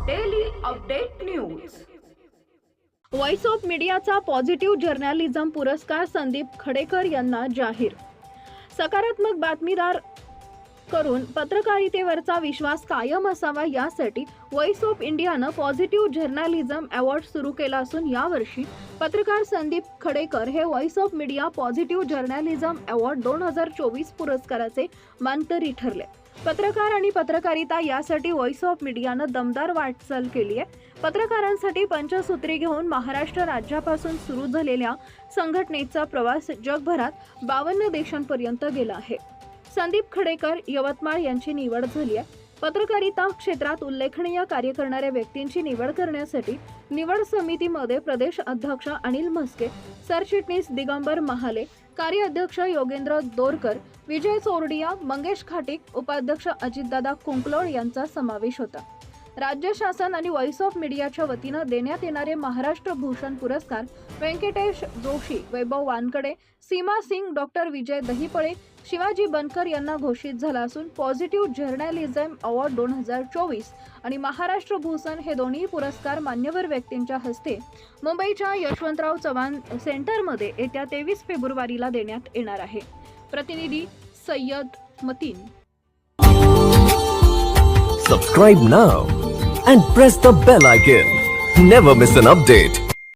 Update news voice of मीडियाचा positive journalism पुरस्कार संदीप खडेकर यांना जाहीर. सकारात्मक बातमीदार करून पत्रकारितेवरचा विश्वास कायम असावा यासाठी व्हॉइस ऑफ इंडियानं पॉझिटिव्ह जर्नालिझम अवॉर्ड सुरू केला असून यावर्षी पत्रकार संदीप खडेकर हे voice of media positive journalism award दोन हजार चोवीस पुरस्काराचे मानकरी ठरले. पत्रकार आणि पत्रकारिता यासाठी व्हॉइस ऑफ मीडियानं दमदार वाटचाल केली आहे. पत्रकारांसाठी पंचसूत्री घेऊन महाराष्ट्र राज्यापासून सुरू झालेल्या संघटनेचा प्रवास जगभरात बावन्न देशांपर्यंत गेला आहे. संदीप खडेकर यवतमाळ यांची निवड झाली आहे. पत्रकारिता क्षेत्रात उल्लेखनीय कार्य करणाऱ्या व्यक्तींची निवड करण्यासाठी निवड समितीमध्ये प्रदेश अध्यक्ष अनिल म्हस्के सरचिटणीस दिगंबर महाले कार्याध्यक्ष योगेंद्र दोरकर विजय चोरडिया मंगेश खाटिक उपाध्यक्ष अजितदादा कुंकलोड यांचा समावेश होता. राज्य शासन आणि व्हॉइस ऑफ मीडियाच्या वतीनं देण्यात येणारे महाराष्ट्र भूषण पुरस्कार व्यंकटेश जोशी वैभव वानकडे सीमा सिंग डॉक्टर विजय दहिपळे शिवाजी बनकर यांना घोषित झाला असून पॉझिटिव्ह जर्नलिझम अवॉर्ड दोन हजार चोवीस आणि महाराष्ट्र भूषण हे दोन्ही पुरस्कार मान्यवर व्यक्तींच्या हस्ते मुंबईच्या यशवंतराव चव्हाण सेंटरमध्ये येत्या तेवीस फेब्रुवारीला देण्यात येणार आहे. प्रतिनिधी Sayyad Matin. Subscribe now and press the bell icon never miss an update